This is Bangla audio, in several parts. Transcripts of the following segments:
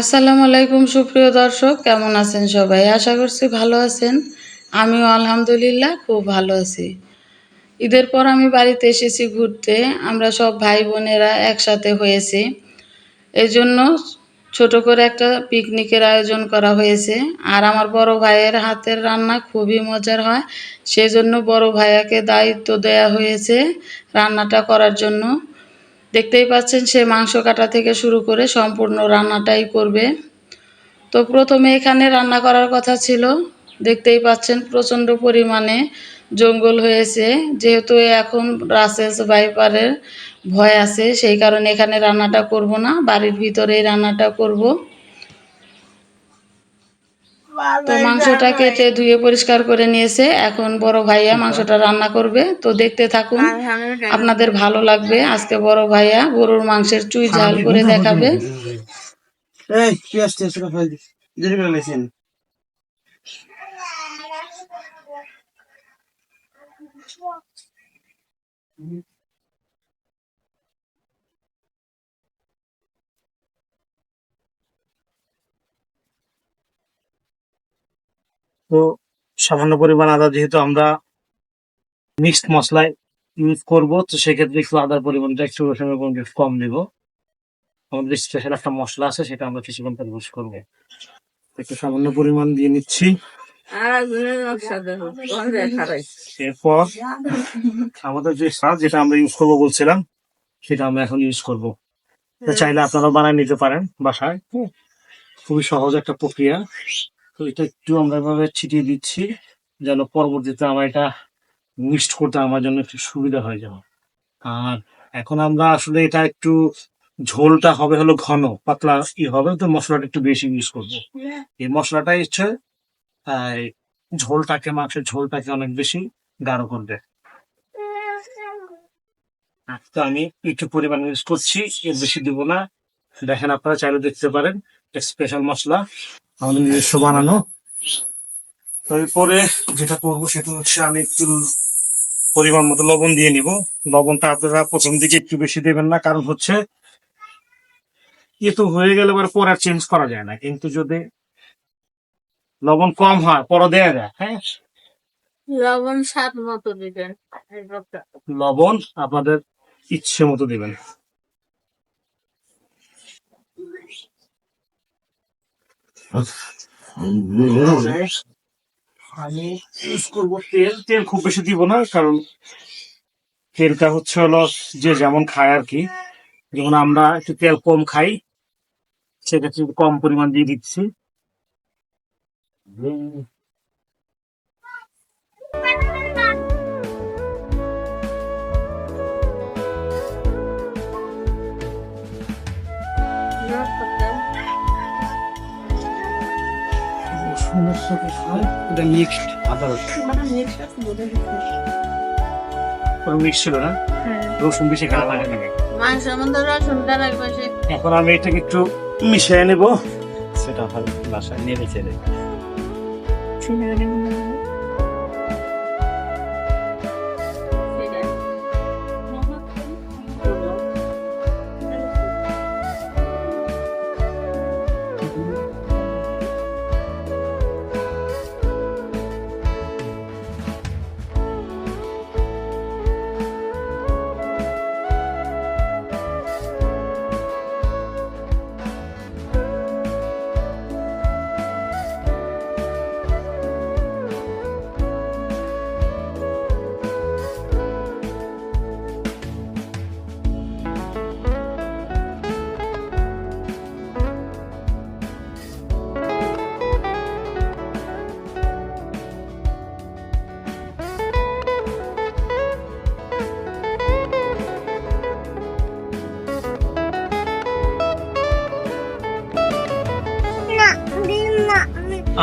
আসসালামু আলাইকুম, সুপ্রিয় দর্শক। কেমন আছেন সবাই? আশা করছি ভালো আছেন। আমিও আলহামদুলিল্লাহ খুব ভালো আছি। ঈদের পর আমি বাড়িতে এসেছি ঘুরতে। আমরা সব ভাই বোনেরা একসাথে হয়েছি। এই জন্য ছোট করে একটা পিকনিকের আয়োজন করা হয়েছে। আর আমার বড় ভাইয়ের হাতের রান্না খুবই মজার হয়। সেই জন্য বড় ভাইয়াকে দায়িত্ব দেয়া হয়েছে রান্নাটা করার জন্য। দেখতেই পাচ্ছেন সে মাংস কাটা থেকে শুরু করে সম্পূর্ণ রান্নাটাই করবে। তো প্রথমে এখানে রান্না করার কথা ছিল। দেখতেই পাচ্ছেন প্রচণ্ড পরিমাণে জঙ্গল হয়েছে। যেহেতু এখন রাসেস বাইপারের ভয় আছে, সেই কারণে এখানে রান্নাটা করব না। বাড়ির ভিতরেই রান্নাটা করব। তো মাংসটা কেটে ধুয়ে পরিষ্কার করে নিয়েছে। এখন বড় ভাইয়া মাংসটা রান্না করবে। তো দেখতে থাকুন আপনাদের ভালো লাগবে। আজকে বড় ভাইয়া গরুর মাংসের চুই ঝাল করে দেখাবে। এই তো সামান্য পরিমাণ আদা যেহেতু আমরা মিক্সড মশলায় ইউজ করব, তো সেক্ষেত্রে একটু আদার পরিমাণটা একটু রসুনের কম নেব। আমাদের স্পেশাল একটা মশলা আছে, সেটা আমরা কিছুক্ষণ পর ইউজ করব। একটু সামান্য পরিমাণ দিয়ে নিচ্ছি। এরপর আমাদের যে সাজ যেটা আমরা ইউজ করব বলছিলাম, সেটা আমরা এখন ইউজ করব। চাইলে আপনারা বানায় নিতে পারেন বাসায়। খুবই সহজ একটা প্রক্রিয়া। তো এটা একটু আমরা এভাবে ছিটিয়ে দিচ্ছি, যেন পরবর্তীতে আমার এটা মিক্সড করতে আমার জন্য একটু সুবিধা হয়ে যাবে। আর এখন আমরা আসলে এটা একটু ঝোলটা হবে হলো ঘন, পাতলা ই হবে, তো মশলাটা একটু বেশি ইউজ করব। এই মশলাটাই হচ্ছে ঝোলটাকে, মাংসের ঝোলটাকে অনেক বেশি গাঢ় করবে। তো আমি একটু পরিমাণ ইউজ করছি, এর বেশি দিব না। দেখেন আপনারা চাইলে দেখতে পারেন স্পেশাল মশলা। আমাদের নিজস্ব বানানো। তো এরপরে যেটা করব সেটা হচ্ছে আমি একটু পরিমাণ মতো লবণ দিয়ে নিব। লবণটা আপনারা প্রথম দিকে একটু বেশি দেবেন না কারণ হচ্ছে ইয়ে তো হয়ে গেলে এবার পরে চেঞ্জ করা যায় না। কিন্তু যদি লবণ কম হয় পরে দেয়া যায় হ্যাঁ? লবণ স্বাদ মতো দিবেন লবণ আপনাদের ইচ্ছে মতো দিবেন। আমি ইউজ করব তেল তেল খুব বেশি দিব না, কারণ তেলটা হচ্ছে হলো যে যেমন খায় আর কি, যেমন আমরা একটু তেল কম খাই, সেক্ষেত্রে কম পরিমাণ দিয়ে দিচ্ছি। এটা মিক্সড আদা রসুন মিক্স ছিল না? রসুন বেশি খাওয়া লাগে না মাংসের মধ্যে রসুনটা রাখবে এখন আমি এটাকে একটু মিশিয়ে নেব। সেটা হয় বাসায় নেড়ে চেড়ে।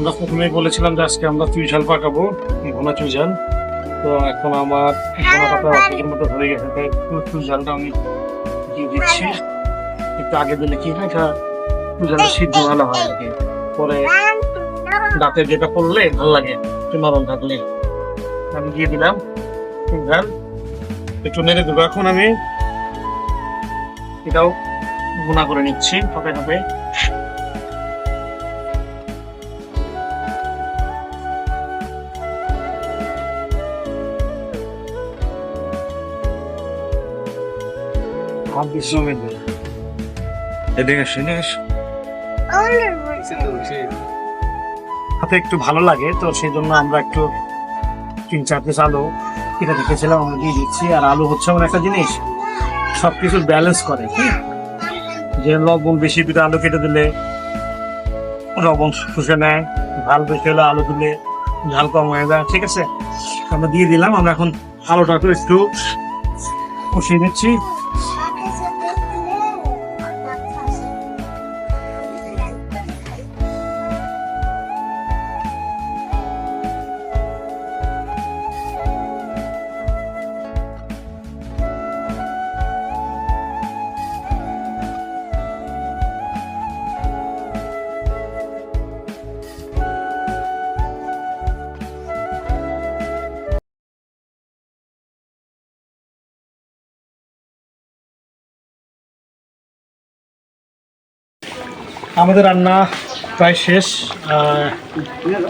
আমরা প্রথমে বলেছিলাম যে আজকে আমরা চুই ঝাল পাকাবো ঘোনা চুই ঝাল। তো এখন আমার ঘোনাটা প্রায় অর্ধেকের মতো হয়ে গেছে তাই চুই ঝালটা আমি দিয়ে দিচ্ছি। একটু আগে দিলে কি হয় এটা চুই ঝালটা সিদ্ধ ভালো হয় আর কি। পরে দাঁতে যেটা পড়লে ভালো লাগে একটু নরম থাকলে। আমি দিয়ে দিলাম চুই ঝাল। একটু নেড়ে দেবো। এখন আমি এটাও গুণা করে নিচ্ছি ঠপে ঠপে এদিকে শুনে হাতে একটু ভালো লাগে তো সেই জন্য আমরা একটু তিন চার পিস আলু কেটে রেখেছিলাম আমরা দিয়ে দিচ্ছি। আর আলু হচ্ছে এমন একটা জিনিস সবকিছু ব্যালেন্স করে? যে লবণ বেশি দিলে আলু কেটে দিলে লবণ শুষে নেয় ঝাল বেশি হলে আলু দিলে ঝাল কম হয়ে যায় ঠিক আছে? আমরা দিয়ে দিলাম আমরা এখন আলুটা একটু একটু কষিয়ে নিচ্ছি। আমাদের রান্না প্রায় শেষ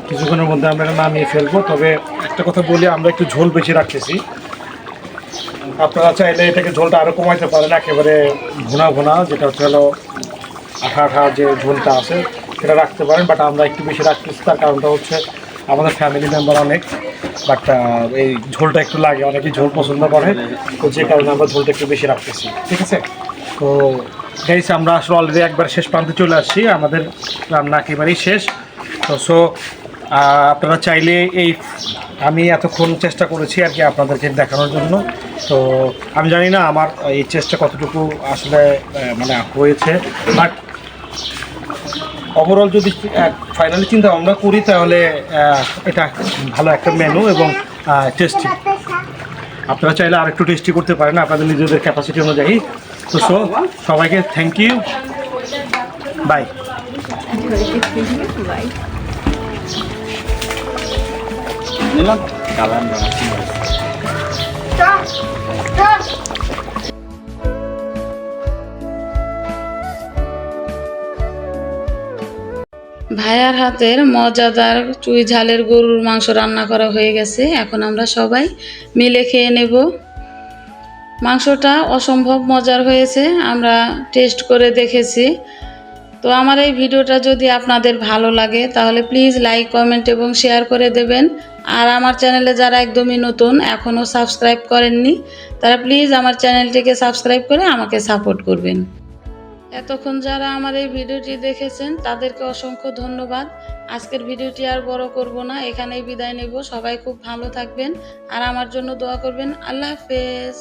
কিছুক্ষণের মধ্যে আমরা এটা নামিয়ে ফেলব। তবে একটা কথা বলি, আমরা একটু ঝোল বেশি রাখতেছি। আপনারা চাইলে এটাকে ঝোলটা আরও কমাইতে পারেন, একেবারে ঘোনা ঘোনা যেটা হচ্ছে হলো আঠা আঠা যে ঝোলটা আছে, সেটা রাখতে পারেন বাট আমরা একটু বেশি রাখতেছি। তার কারণটা হচ্ছে আমাদের ফ্যামিলি মেম্বার অনেক বাট এই ঝোলটা একটু লাগে। অনেকেই ঝোল পছন্দ করে, তো যে কারণে আমরা ঝোলটা একটু বেশি রাখতেছি। ঠিক আছে? তো গাইস আমরা আসলে অলরেডি একবার শেষ প্রান্তে চলে আসছি। আমাদের রান্না একেবারেই শেষ। তো সো আপনারা চাইলে এই, আমি এতক্ষণ চেষ্টা করেছি আর কি আপনাদেরকে দেখানোর জন্য। তো, আমি জানি না আমার এই চেষ্টা কতটুকু আসলে মানে হয়েছে। বাট ওভারঅল যদি ফাইনালি চিন্তা আমরা করি, তাহলে এটা ভালো একটা মেনু এবং টেস্টি আপনারা চাইলে আর একটু টেস্টি করতে পারেন। আপনাদের নিজেদের ক্যাপাসিটি অনুযায়ী। তো সো সবাইকে থ্যাংক ইউ বাই ভাইয়ার হাতের মজাদার চুই ঝালের গরুর মাংস রান্না করা হয়ে গেছে। এখন আমরা সবাই মিলে খেয়ে নেব। মাংসটা অসম্ভব মজার হয়েছে, আমরা টেস্ট করে দেখেছি। তো আমার এই ভিডিওটা যদি আপনাদের ভালো লাগে, তাহলে প্লিজ লাইক কমেন্ট এবং শেয়ার করে দেবেন। আর আমার চ্যানেলে যারা একদমই নতুন এখনও সাবস্ক্রাইব করেননি, তারা প্লিজ আমার চ্যানেলটিকে সাবস্ক্রাইব করে আমাকে সাপোর্ট করবেন। এতক্ষণ যারা আমার এই ভিডিওটি দেখেছেন, তাদেরকে অসংখ্য ধন্যবাদ। আজকের ভিডিওটি আর বড় করব না, এখানেই বিদায় নেব। সবাই খুব ভালো থাকবেন, আর আমার জন্য দোয়া করবেন। আল্লাহ হাফেজ।